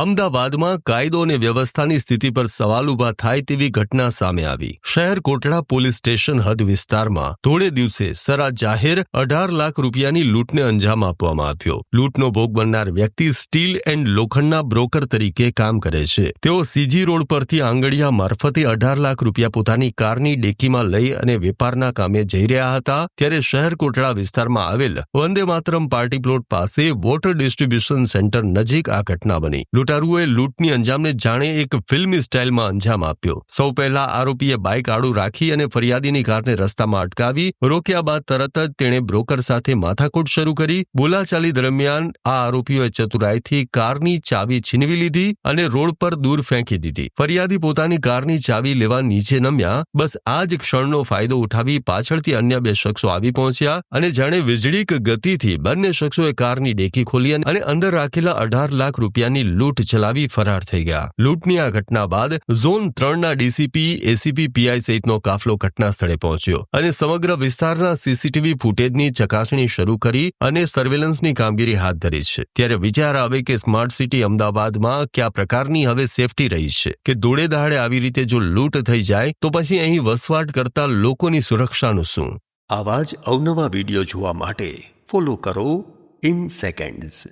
અમદાવાદમાં કાયદો અને વ્યવસ્થાની સ્થિતિ પર સવાલ ઊભા થાય તેવી ઘટના સામે આવી. શહેર કોટડા પોલીસ સ્ટેશન હદ વિસ્તારમાં થોડે દિવસે સરા જાહેર અઢાર લાખ રૂપિયાની લૂંટને અંજામ આપવામાં આવ્યો. લૂંટનો ભોગ બનનાર વ્યક્તિ સ્ટીલ એન્ડ લોખંડના બ્રોકર તરીકે કામ કરે છે. તેઓ સીજી રોડ પરથી આંગળિયા મારફતે અઢાર લાખ રૂપિયા પોતાની કારની ડેકીમાં લઈ અને વેપારના કામે જઈ રહ્યા હતા. ત્યારે શહેર કોટડા વિસ્તારમાં આવેલ વંદે માતરમ પાર્ટી પ્લોટ પાસે વોટર ડિસ્ટ્રીબ્યુશન સેન્ટર નજીક આ ઘટના બની. લૂંટારુઓએ લૂંટની અંજામને જાણે એક ફિલ્મી સ્ટાઇલમાં અંજામ આપ્યો. સૌ પહેલા આરોપીએ બાઇક આડું રાખી અને ફરિયાદીની કારને રસ્તામાં અટકાવી, રોક્યા બાદ તરત જ તેણે બ્રોકર સાથે માથાકૂટ શરૂ કરી. બોલાચાલી દરમિયાન આ આરોપીઓએ ચતુરાઈથી કારની ચાવી છીનવી લીધી અને રોડ પર દૂર ફેંકી દીધી. ફરિયાદી પોતાની કારની ચાવી લેવા નીચે નમ્યા. બસ આ જ ક્ષણનો ફાયદો ઉઠાવી પાછળથી અન્ય બે શખ્સો આવી પહોંચ્યા અને જાણે વીજળીક ગતિથી બંને શખ્સોએ કારની ડેકી ખોલી અને અંદર રાખેલા અઢાર લાખ રૂપિયાની લૂંટ ચલાવી ફરાર થઈ ગયા. લૂંટની આ ઘટના બાદ ઝોન ત્રણના ડીસીપી, એસીપી, પીઆઈ સહિતનો કાફલો ઘટના સ્થળે પહોંચ્યો અને સમગ્ર વિસ્તારના સીસીટીવી ફૂટેજની ચકાસણી શરૂ કરી અને સર્વેલન્સની કામગીરી હાથ ધરી છે. ત્યારે વિચાર આવે કે સ્માર્ટ સિટી અમદાવાદમાં કયા પ્રકારની હવે સેફટી રહી છે કે દોડે દહાડે આવી રીતે જો લૂંટ થઈ જાય તો પછી અહીં વસવાટ કરતા લોકોની સુરક્ષાનું શું? આવા જ અવનવા વીડિયો જોવા માટે ફોલો કરો ઇન સેકન્ડ્સ